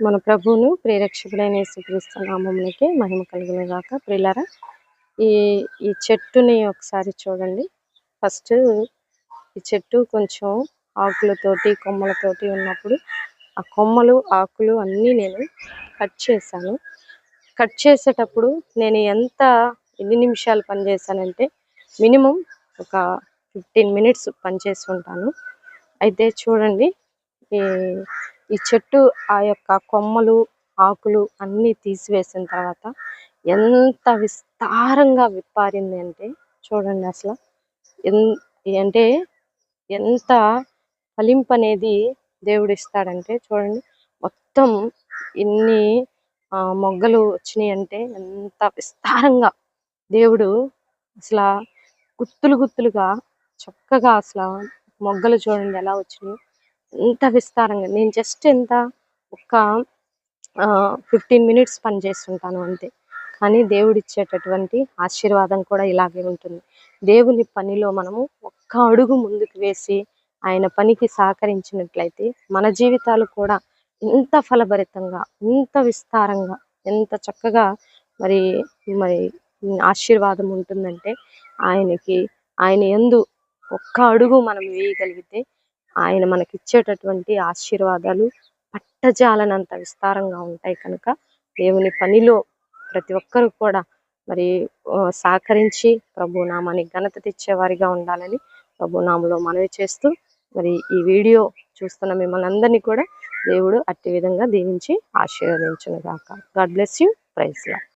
మన ప్రభువును ప్రేరక్షకుడైన యేసుక్రీస్తు నామమునకి మహిమ కలుగును గాక ప్రిలరా ఈ ఈ చెట్టుని ఒకసారి చూడండి. ఫస్ట్ ఈ చెట్టు కొంచెం ఆకులతోటి కొమ్మలతోటి ఉన్నప్పుడు ఆ కొమ్మలు ఆకులు అన్నీ నేను కట్ చేశాను. కట్ చేసేటప్పుడు నేను ఎంత ఎన్ని నిమిషాలు పనిచేశానంటే మినిమం ఒక ఫిఫ్టీన్ మినిట్స్ పనిచేసి ఉంటాను. అయితే చూడండి ఈ ఈ చెట్టు ఆ యొక్క కొమ్మలు ఆకులు అన్నీ తీసివేసిన తర్వాత ఎంత విస్తారంగా విప్పారింది అంటే చూడండి అసలు ఎన్ అంటే ఎంత ఫలింపు అనేది దేవుడు ఇస్తాడంటే చూడండి మొత్తం ఇన్ని ఆ, మొగ్గలు వచ్చినాయి అంటే ఎంత విస్తారంగా దేవుడు అసలు గుత్తులు గుత్తులుగా చక్కగా అసలు మొగ్గలు చూడండి ఎలా వచ్చినాయి ఎంత విస్తారంగా నేను జస్ట్ ఎంత ఒక ఫిఫ్టీన్ మినిట్స్ పని చేస్తుంటాను అంతే. కానీ దేవుడు ఇచ్చేటటువంటి ఆశీర్వాదం కూడా ఇలాగే ఉంటుంది. దేవుని పనిలో మనము ఒక్క అడుగు ముందుకు వేసి ఆయన పనికి సహకరించినట్లయితే మన జీవితాలు కూడా ఎంత ఫలభరితంగా ఎంత విస్తారంగా ఎంత చక్కగా మరి మరి ఆశీర్వాదం ఉంటుందంటే ఆయనకి ఆయన ఎందు ఒక్క అడుగు మనం వేయగలిగితే ఆయన మనకి ఇచ్చేటటువంటి ఆశీర్వాదాలు పట్టజాలనంత విస్తారంగా ఉంటాయి కనుక దేవుని పనిలో ప్రతి ఒక్కరు కూడా మరి సహకరించి ప్రభు నామానికి ఘనత తెచ్చేవారిగా ఉండాలని ప్రభు నామలో మనవి చేస్తూ మరి ఈ వీడియో చూస్తున్న మిమ్మల్ని అందరినీ కూడా దేవుడు అట్టి విధంగా దీవించి ఆశీర్వదించును గాక గాడ్ బ్లెస్ యూ. ప్రైజ్లా